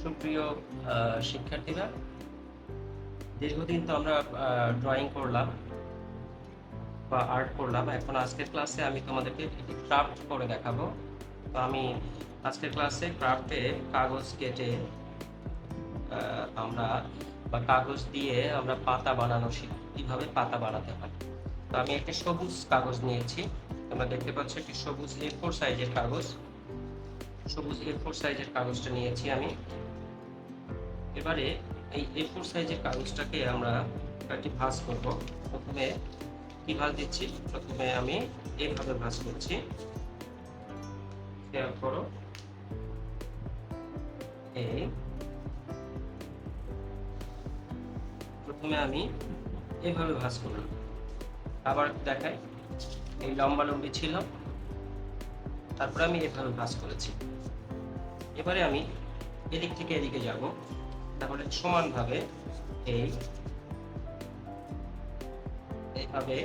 সুপ্রিয় শিক্ষার্থীরা, দীর্ঘদিন তো আমরা ড্রয়িং করলাম বা আর্ট করলাম, এখন আজকের ক্লাসে আমি তোমাদেরকে একটি ক্রাফট করে দেখাবো। তো আমি আজকের ক্লাসে ক্রাফটে কাগজ কেটে আমরা বা কাগজ দিয়ে আমরা পাতা বানানো শিখি, কীভাবে পাতা বানাতে হয়। তো আমি একটা সবুজ কাগজ নিয়েছি, তোমরা দেখতে পাচ্ছ একটি সবুজ এ ফোর সাইজের কাগজ। সবুজ এ ফোর সাইজের কাগজটা নিয়েছি আমি। এবারে এই এ ফোর সাইজের কাগজটাকে আমরা কয়েকটি ভাঁজ করব। প্রথমে কি ভাঁজ দিচ্ছি? প্রথমে আমি এইভাবে ভাঁজ করছি। খেয়াল করো। এই। প্রথমে আমি এইভাবে ভাঁজ করলাম। আবার দেখাই। এই লম্বা লম্বি ছিল। তারপরে আমি এভাবে ভাঁজ করেছি। এবারে আমি এদিক থেকে এদিকে যাব। তাহলে সমানভাবে এই এইভাবে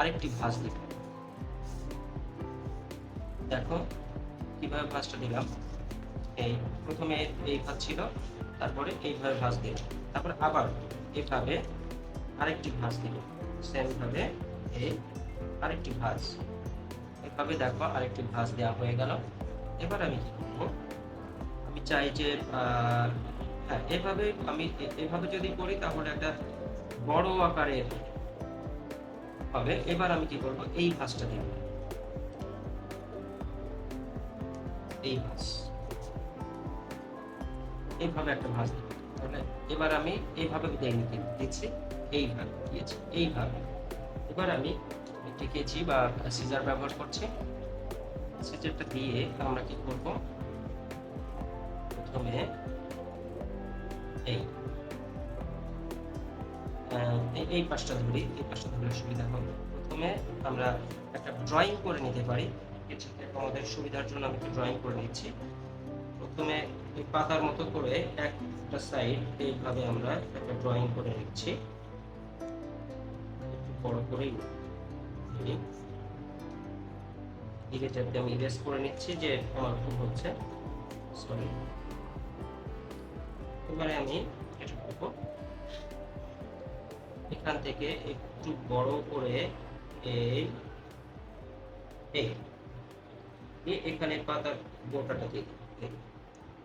আরেকটি ভাঁজ দিব দেখো, কীভাবে ভাঁজটা দিলাম? এই প্রথমে এই ভাঁজ ছিল, তারপরে এইভাবে ভাঁজ দিল তারপরে আবার এইভাবে আরেকটি ভাঁজ দিল সেম ভাবে এই আরেকটি ভাঁজ। এভাবে দেখো, আরেকটি ভাঁজ দেওয়া হয়ে গেল। এবার আমি কি করব? আমি চাই যে হ্যাঁ এভাবে আমি এভাবে যদি করি তাহলে একটা বড় আকারের হবে। এবার আমি কি করব? এই ভাঁজটা দিব। এই ভাঁজ। এইভাবে একটা ভাঁজ দিব। তাহলে এবার আমি এইভাবে দেই নি কিন্তু দিচ্ছি এইভাবে দিয়েছি এইভাবে এবার আমি একটি বা সিজার ব্যবহার করছি। সিজারটা দিয়ে আমরা কি করব? প্রথমে এই এই- পাশটা ধরি, এই পাশটা ধরলে সুবিধা হবে। প্রথমে আমরা একটা ড্রয়িং করে নিতে পারি। কিছুতে আমাদের সুবিধার জন্য আমি একটু ড্রয়িং করে নিচ্ছি। প্রথমে এই পাতার মতো করে একটা সাইড এইভাবে আমরা একটা ড্রয়িং করে নিচ্ছি। একটু বড় করেই নিই। ইরেজারতে আমি ইরেজ করে নিচ্ছি যে আমার ভুল হচ্ছে। সরি এবারে আমি এখান থেকে একটু বড় করে এই এই এখানে পাতার গোটাটা।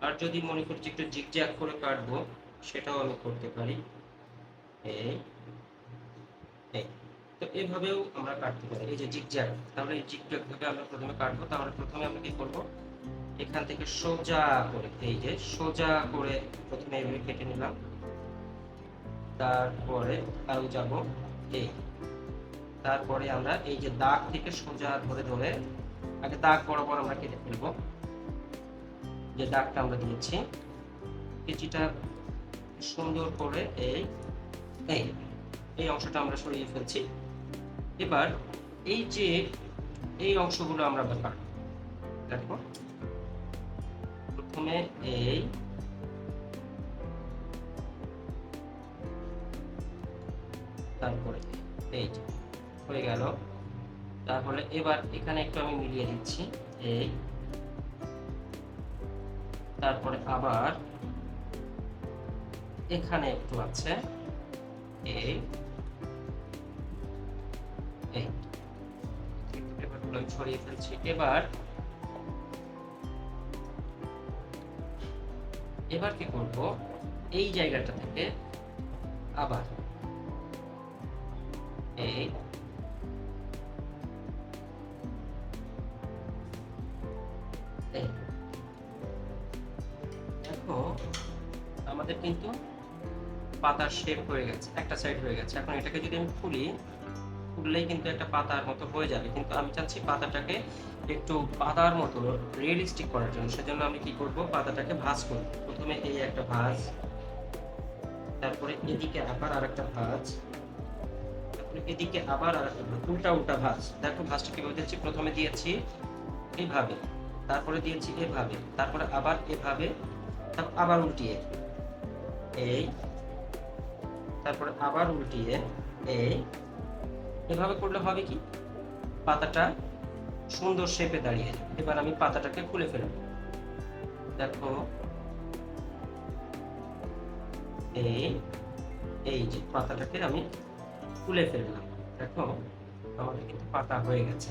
আর যদি মনে করছি একটু জিগজ্যাগ করে কাটবো, সেটাও আমি করতে পারি। এই এই এভাবেও আমরা কাটতে পারি। এই যে জিগজ্যাগ তাহলে এই জিগজ্যাগ ভাবে আমরা প্রথমে কাটবো তাহলে প্রথমে আমরা কি করব? এখান থেকে সোজা করে, এই যে সোজা করে প্রথমে এইভাবে কেটে নিলাম। তারপরে আরও যাব, এই। তারপরে আমরা এই যে দাগ থেকে সোজা ধরে ধরে, আগে দাগ বরাবর আমরা কেটে ফেলব। যে দাগটা আমরা দিয়েছি কেচিটা সুন্দর করে এই এই অংশটা আমরা সরিয়ে ফেলছি। এবার এই যে এই অংশগুলো আমরা কাটবো দেখো। প্রথমে এই তারপরে এই যে, হয়ে গেল। তারপরে এবার এখানে একটু আমি মিলিয়ে দিচ্ছি। এই তারপরে আবার এখানে একটু আছে। এই ছড়িয়ে ফেলছি। এবার এবার কি করব? এই জায়গাটা থেকে আবার এই। দেখো, আমাদের কিন্তু পাতার শেপ হয়ে গেছে, একটা সাইড হয়ে গেছে। এখন এটাকে যদি আমি খুলি খুললেই কিন্তু একটা পাতার মতো হয়ে যাবে। কিন্তু আমি চাচ্ছি পাতাটাকে একটু পাতার মতো রিয়েলিস্টিক করার জন্য। সেজন্য আমি কি করব? পাতাটাকে ভাঁজ করব। প্রথমে এই একটা ভাঁজ, তারপরে এদিকে আবার আরেকটা ভাঁজ, তারপরে এদিকে আবার আরেকটা ভাঁজ, উল্টা উল্টা ভাঁজ। দেখো ভাঁজটা কীভাবে দিচ্ছি? প্রথমে দিয়েছি এইভাবে তারপরে দিয়েছি এভাবে, তারপরে আবার এভাবে, তারপর আবার উল্টিয়ে। এই, তারপরে আবার উল্টিয়ে। এই এভাবে করলে হবে কি? পাতাটা সুন্দর শেপে দাঁড়িয়ে যাবে। এবার আমি পাতাটাকে খুলে ফেলব। দেখো, এই এই যে পাতাটাকে আমি তুলে ফেললাম। দেখো, আমাদের কিন্তু পাতা হয়ে গেছে।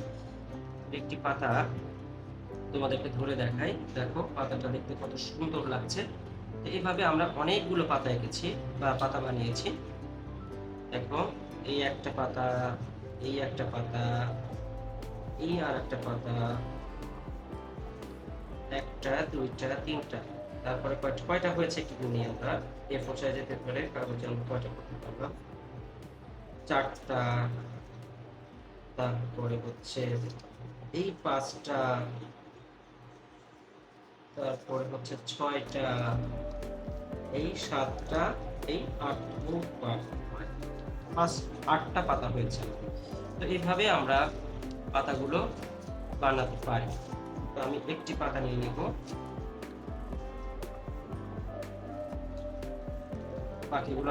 একটি পাতা তোমাদেরকে ধরে দেখাই। দেখো, পাতাটা দেখতে কত সুন্দর লাগছে। তো এইভাবে আমরা অনেকগুলো পাতা এঁকেছি বা পাতা বানিয়েছি। দেখো, এই একটা পাতা, এই একটা পাতা, এই আর একটা পাতা, একটা, দুইটা, তিনটা। তারপরে কয়টা কয়টা হয়েছে একটু গুনি আমরা। এ ফোর সাইজের পেপারে কাগজে আমরা কয়টা করতে পারলাম চারটা, তারপরে হচ্ছে এই পাঁচটা, তারপরে হচ্ছে ছয়টা, এই সাতটা, এই আট পাঁচ আটটা পাতা হয়েছে। তো এইভাবে আমরা পাতাগুলো বানাতে পারি। তো আমি একটি পাতা নিয়ে নিব।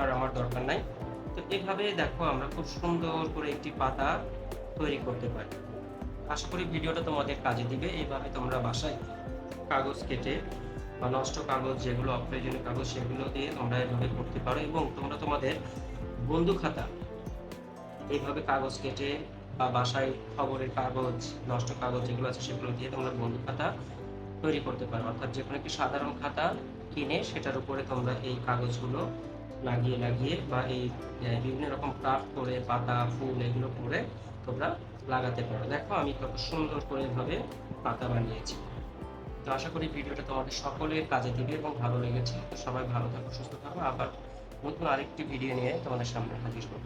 আর আমার দরকার নাই। তো এইভাবে দেখো আমরা খুব সুন্দর করে একটি পাতা তৈরি করতে পারি। আশা করি ভিডিওটা তোমাদের কাজে দিবে। এইভাবে তোমরা বাসায় কাগজ কেটে বা নষ্ট কাগজ যেগুলো অপ্রয়োজনীয় কাগজ সেগুলো দিয়ে তোমরা এভাবে করতে পারো এবং তোমরা তোমাদের বন্ধু খাতা এইভাবে কাগজ কেটে বা বাসায় খবরের কাগজ, নষ্ট কাগজ যেগুলো আছে সেগুলো দিয়ে তোমরা বন্ধু খাতা তৈরি করতে পারো। অর্থাৎ যে কোনো একটি সাধারণ খাতা কিনে সেটার উপরে তোমরা এই কাগজগুলো লাগিয়ে লাগিয়ে বা এই বিভিন্ন রকম ক্রাফট করে, পাতা, ফুল এগুলো করে তোমরা লাগাতে পারো। দেখো, আমি কত সুন্দর করে এভাবে পাতা বানিয়েছি। তো আশা করি ভিডিওটা তোমাদের সকলের কাজে দিবে এবং ভালো লেগেছে। সবাই ভালো থাকো, সুস্থ থাকো। আবার নতুন আরেকটি ভিডিও নিয়ে তোমাদের সামনে হাজির করব